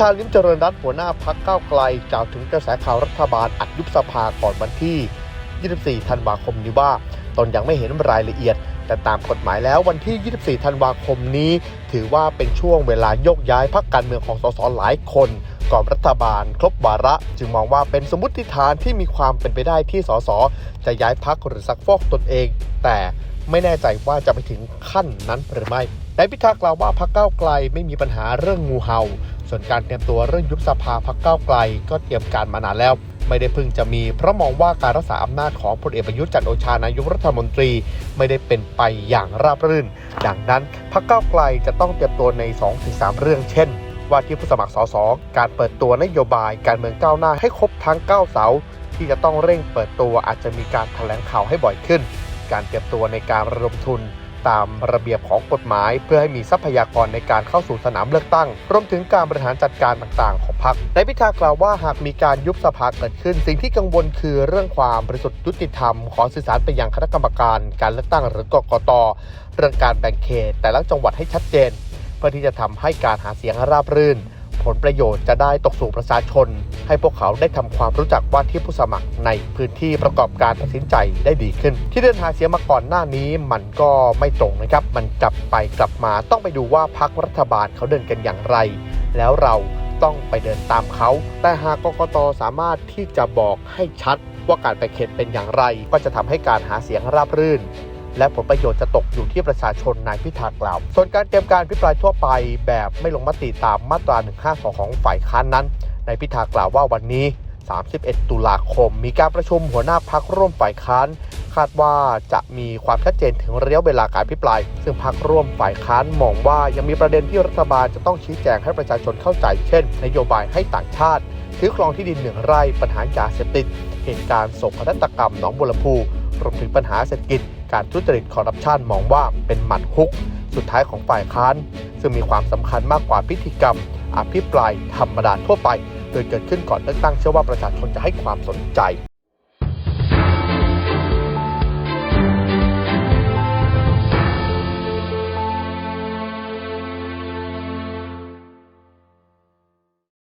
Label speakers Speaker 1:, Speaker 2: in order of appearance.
Speaker 1: ธาลิมเจริญรัตน์หัวหน้าพักก้าวไกลกล่าวถึงกระแสข่าวรัฐบาลอัดยุบสภาก่อนวันที่ 24 ธันวาคมนี้ว่าตนยังไม่เห็นรายละเอียด แต่ตามกฎหมายแล้ววันที่ 24 ธันวาคมนี้ ถือว่าเป็นช่วงเวลาโยกย้ายพักการเมืองของสสหลายคนก่อนรัฐบาล ครบวาระ จึงมองว่าเป็นสมมติฐานที่มีความเป็นไปได้ที่สสจะย้ายพักหรือซักฟอกตนเอง แต่ไม่แน่ใจว่าจะไปถึงขั้นนั้นหรือไม่นายพิธากล่าวว่าพักเก้าไกลไม่มีปัญหาเรื่องงูเห่า ส่วนการเตรียมตัวเรื่องยุบสภาพักเก้าไกล ก็เตรียมการมานานแล้ว ไม่ได้เพิ่งจะมี เพราะมองว่าการรักษาอำนาจของพลเอกประยุทธ์จันโอชานายกรัฐมนตรี ไม่ได้เป็นไปอย่างราบรื่น ดังนั้นพักเก้าไกลจะต้องเตรียมตัวใน 2-3 เรื่องเช่น ว่าที่ผู้สมัครสสการเปิดตัวนโยบายการเมืองก้าวหน้าให้ครบทั้ง 9 เสาที่จะต้องเร่งเปิดตัวอาจจะมีการแถลงข่าวให้บ่อยขึ้น การเตรียมตัวในการระดมทุน ตามระเบียบของกฎหมาย เพื่อให้มีทรัพยากรในการเข้าสู่สนามเลือกตั้ง รวมถึงการบริหารจัดการต่างๆ ของพรรคในพิธากล่าวว่าหากมีการยุบสภาเกิดขึ้น สิ่งที่กังวลคือเรื่องความบริสุทธิ์ยุติธรรม ขอสื่อสารไปยังคณะกรรมการการเลือกตั้งหรือกกตเรื่องการแบ่งเขตแต่ละจังหวัดให้ชัดเจน เพื่อที่จะทำให้การหาเสียงราบรื่น ลประโยชน์จะได้ตกสู่ประชาชน ให้พวกเขาได้ทำความรู้จักว่าที่ผู้สมัครในพื้นที่ประกอบการตัดสินใจได้ดีขึ้น ที่เดินหาเสียงมาก่อนหน้านี้มันก็ไม่ตรงนะครับ มันกลับไปกลับมาต้องไปดูว่าพรรครัฐบาลเขาเดินกันอย่างไร แล้วเราต้องไปเดินตามเขา แต่หากกกตสามารถที่จะบอกให้ชัดว่าการไปเขตเป็นอย่างไร ก็จะทำให้การหาเสียงราบรื่น และผลประโยชน์จะตกอยู่ที่ประชาชนนายพิธากล่าว ส่วนการเตรียมการพิปรายทั่วไปแบบไม่ลงมติตามมาตรา 152 ของฝ่ายค้านนั้นนายพิธากล่าวว่าวันนี้ 31 ตุลาคม มีการประชุมหัวหน้าพักร่วมฝ่ายค้าน คาดว่าจะมีความชัดเจนถึงระยะเวลาการพิปราย ซึ่งพักร่วมฝ่ายค้านมองว่ายังมีประเด็นที่รัฐบาลจะต้องชี้แจงให้ประชาชนเข้าใจ เช่น นโยบายให้ต่างชาติถือครองที่ดินหนึ่งไร่ปัญหายาเสพติดเหตุการณ์โศกนาฏกรรมหนองบัวลำพูรวมถึงปัญหาเศรษฐกิจ การทุจริตคอร์รัปชันมองว่าเป็นหมัดฮุก สุดท้ายของฝ่ายค้าน ซึ่งมีความสำคัญมากกว่าพิธีกรรม อภิปรายธรรมดาทั่วไป โดยเกิดขึ้นก่อนเลือกตั้งเชื่อว่าประชาชนจะให้ความสนใจ